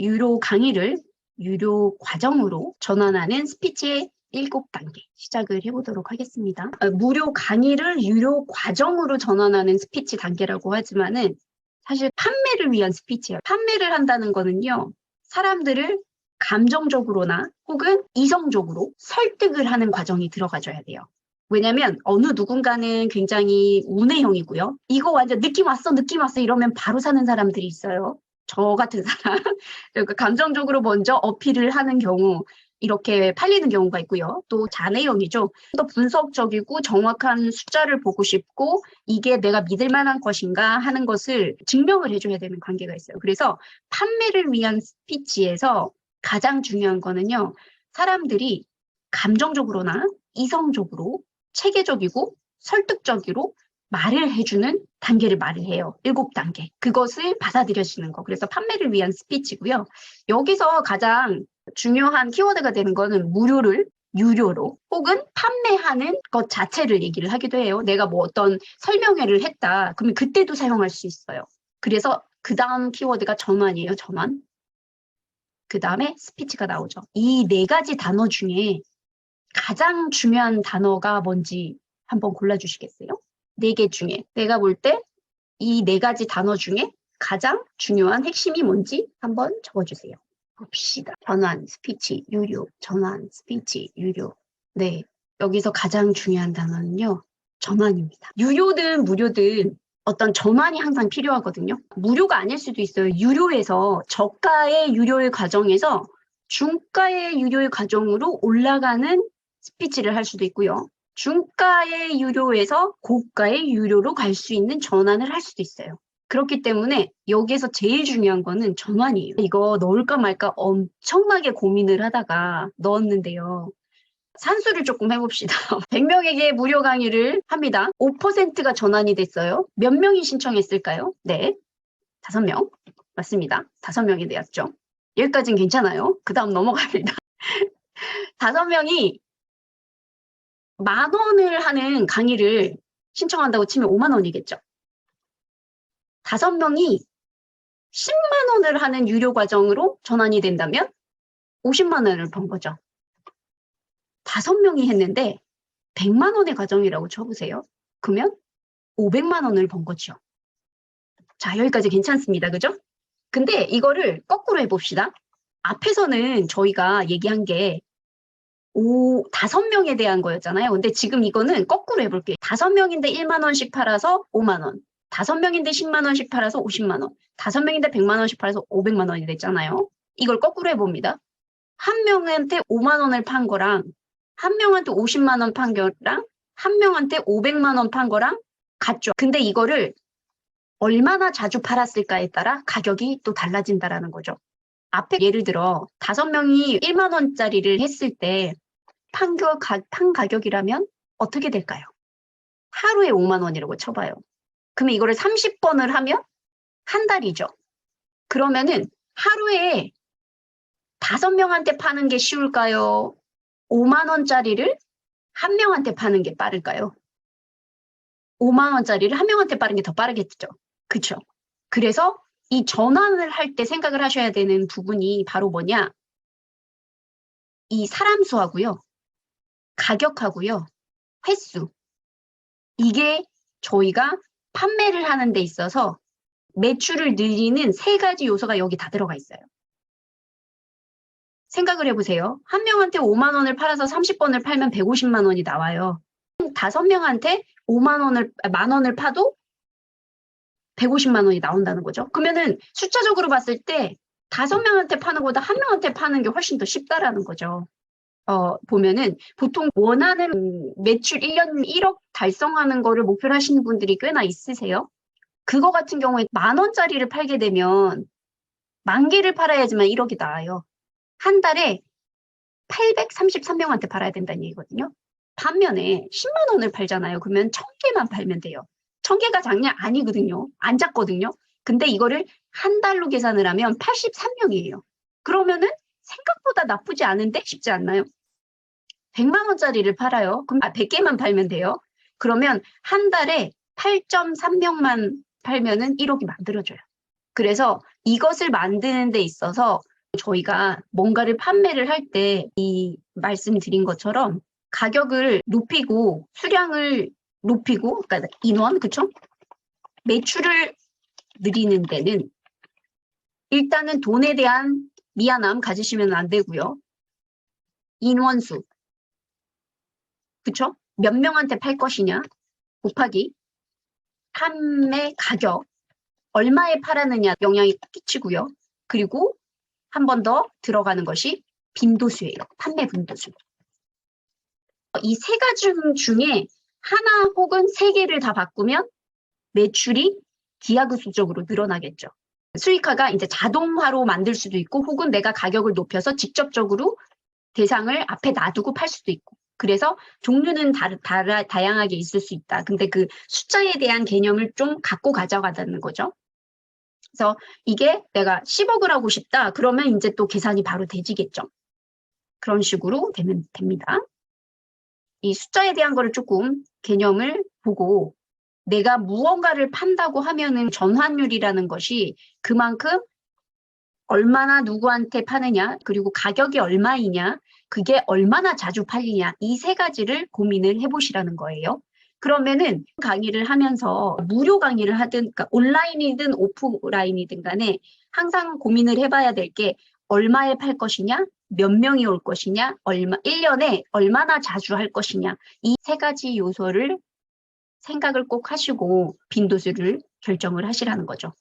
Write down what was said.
유료 강의를 유료 과정으로 전환하는 스피치의 일곱 단계 시작을 해보도록 하겠습니다. 어, 무료 강의를 유료 과정으로 전환하는 스피치 단계라고 하지만은 사실 판매를 위한 스피치예요. 판매를 한다는 거는요. 사람들을 감정적으로나 혹은 이성적으로 설득을 하는 과정이 들어가줘야 돼요. 왜냐면 어느 누군가는 굉장히 운해형이고요. 이거 완전 느낌 왔어, 느낌 왔어 이러면 바로 사는 사람들이 있어요. 저 같은 사람. 그러니까 감정적으로 먼저 어필을 하는 경우 이렇게 팔리는 경우가 있고요. 또 자네형이죠. 더 분석적이고 정확한 숫자를 보고 싶고 이게 내가 믿을 만한 것인가 하는 것을 증명을 해줘야 되는 관계가 있어요. 그래서 판매를 위한 스피치에서 가장 중요한 거는요. 사람들이 감정적으로나 이성적으로 체계적이고 설득적으로 말을 해주는 단계를 말을 해요. 일곱 단계. 그것을 받아들여지는 거. 그래서 판매를 위한 스피치고요. 여기서 가장 중요한 키워드가 되는 거는 무료를 유료로 혹은 판매하는 것 자체를 얘기를 하기도 해요. 내가 뭐 어떤 설명회를 했다. 그러면 그때도 사용할 수 있어요. 그래서 그 다음 키워드가 전환이에요. 전환. 그 다음에 스피치가 나오죠. 이 네 가지 단어 중에 가장 중요한 단어가 뭔지 한번 골라주시겠어요? 네 개 중에 내가 볼 때 이 네 가지 단어 중에 가장 중요한 핵심이 뭔지 한번 적어주세요. 봅시다. 전환, 스피치, 유료, 전환, 스피치, 유료. 네, 여기서 가장 중요한 단어는요. 전환입니다. 유료든 무료든 어떤 전환이 항상 필요하거든요. 무료가 아닐 수도 있어요. 유료에서 저가의 유료의 과정에서 중가의 유료의 과정으로 올라가는 스피치를 할 수도 있고요. 중가의 유료에서 고가의 유료로 갈 수 있는 전환을 할 수도 있어요. 그렇기 때문에 여기에서 제일 중요한 거는 전환이에요. 이거 넣을까 말까 엄청나게 고민을 하다가 넣었는데요. 산수를 조금 해봅시다. 100명에게 무료 강의를 합니다. 5%가 전환이 됐어요. 몇 명이 신청했을까요? 네. 5명. 맞습니다. 5명이 되었죠. 여기까지는 괜찮아요. 그 다음 넘어갑니다. 5명이 만 원을 하는 강의를 신청한다고 치면 5만 원이겠죠. 다섯 명이 10만 원을 하는 유료 과정으로 전환이 된다면 50만 원을 번 거죠. 다섯 명이 했는데 100만 원의 과정이라고 쳐보세요. 그러면 500만 원을 번 거죠. 자, 여기까지 괜찮습니다. 그죠? 근데 이거를 거꾸로 해봅시다. 앞에서는 저희가 얘기한 게 오, 다섯 명에 대한 거였잖아요. 근데 지금 이거는 거꾸로 해볼게요. 다섯 명인데 1만 원씩 팔아서 5만 원. 다섯 명인데 10만 원씩 팔아서 50만 원. 다섯 명인데 100만 원씩 팔아서 500만 원이 됐잖아요. 이걸 거꾸로 해봅니다. 한 명한테 5만 원을 판 거랑 한 명한테 50만 원 판 거랑 한 명한테 500만 원 판 거랑 같죠. 근데 이거를 얼마나 자주 팔았을까에 따라 가격이 또 달라진다라는 거죠. 앞에 예를 들어 다섯 명이 1만 원짜리를 했을 때 판판 가격이라면 어떻게 될까요? 하루에 5만 원이라고 쳐봐요. 그러면 이거를 30번을 하면 한 달이죠. 그러면은 하루에 다섯 명한테 파는 게 쉬울까요? 5만 원짜리를 한 명한테 파는 게 빠를까요? 5만 원짜리를 한 명한테 빠른 게 더 빠르겠죠. 그쵸? 그래서 이 전환을 할 때 생각을 하셔야 되는 부분이 바로 뭐냐? 이 사람 수하고요. 가격하고요. 횟수. 이게 저희가 판매를 하는 데 있어서 매출을 늘리는 세 가지 요소가 여기 다 들어가 있어요. 생각을 해보세요. 한 명한테 5만 원을 팔아서 30번을 팔면 150만 원이 나와요. 다섯 명한테 5만 원을, 만 원을 파도 150만 원이 나온다는 거죠. 그러면은 숫자적으로 봤을 때 다섯 명한테 파는 것보다 한 명한테 파는 게 훨씬 더 쉽다라는 거죠. 어, 보면은 보통 원하는 매출 1년 1억 달성하는 거를 목표로 하시는 분들이 꽤나 있으세요. 그거 같은 경우에 만 원짜리를 팔게 되면 만 개를 팔아야지만 1억이 나와요. 한 달에 833명한테 팔아야 된다는 얘기거든요. 반면에 10만 원을 팔잖아요. 그러면 1000개만 팔면 돼요. 1000개가 장량 아니거든요. 안 작거든요. 근데 이거를 한 달로 계산을 하면 83명이에요. 그러면은 생각보다 나쁘지 않은데 쉽지 않나요? 100만 원짜리를 팔아요. 그럼 아, 100개만 팔면 돼요. 그러면 한 달에 8.3명만 팔면은 1억이 만들어져요. 그래서 이것을 만드는 데 있어서 저희가 뭔가를 판매를 할 때 이 말씀드린 것처럼 가격을 높이고 수량을 높이고 그러니까 인원 그쵸? 매출을 늘리는 데는 일단은 돈에 대한 미안함 가지시면 안 되고요. 인원수 그쵸? 몇 명한테 팔 것이냐 곱하기 판매 가격 얼마에 팔았느냐 영향이 끼치고요. 그리고 한 번 더 들어가는 것이 빈도수예요. 판매 빈도수. 이 세 가지 중에 하나 혹은 세 개를 다 바꾸면 매출이 기하급수적으로 늘어나겠죠. 수익화가 이제 자동화로 만들 수도 있고 혹은 내가 가격을 높여서 직접적으로 대상을 앞에 놔두고 팔 수도 있고 그래서 종류는 다, 다, 다양하게 있을 수 있다. 근데 그 숫자에 대한 개념을 좀 갖고 가져가자는 거죠. 그래서 이게 내가 10억을 하고 싶다. 그러면 이제 또 계산이 바로 되지겠죠. 그런 식으로 되면 됩니다. 이 숫자에 대한 거를 조금 개념을 보고 내가 무언가를 판다고 하면은 전환율이라는 것이 그만큼 얼마나 누구한테 파느냐, 그리고 가격이 얼마이냐, 그게 얼마나 자주 팔리냐, 이 세 가지를 고민을 해보시라는 거예요. 그러면은 강의를 하면서 무료 강의를 하든, 그러니까 온라인이든 오프라인이든 간에 항상 고민을 해봐야 될 게 얼마에 팔 것이냐, 몇 명이 올 것이냐, 얼마, 1년에 얼마나 자주 할 것이냐, 이 세 가지 요소를 생각을 꼭 하시고 빈도수를 결정을 하시라는 거죠.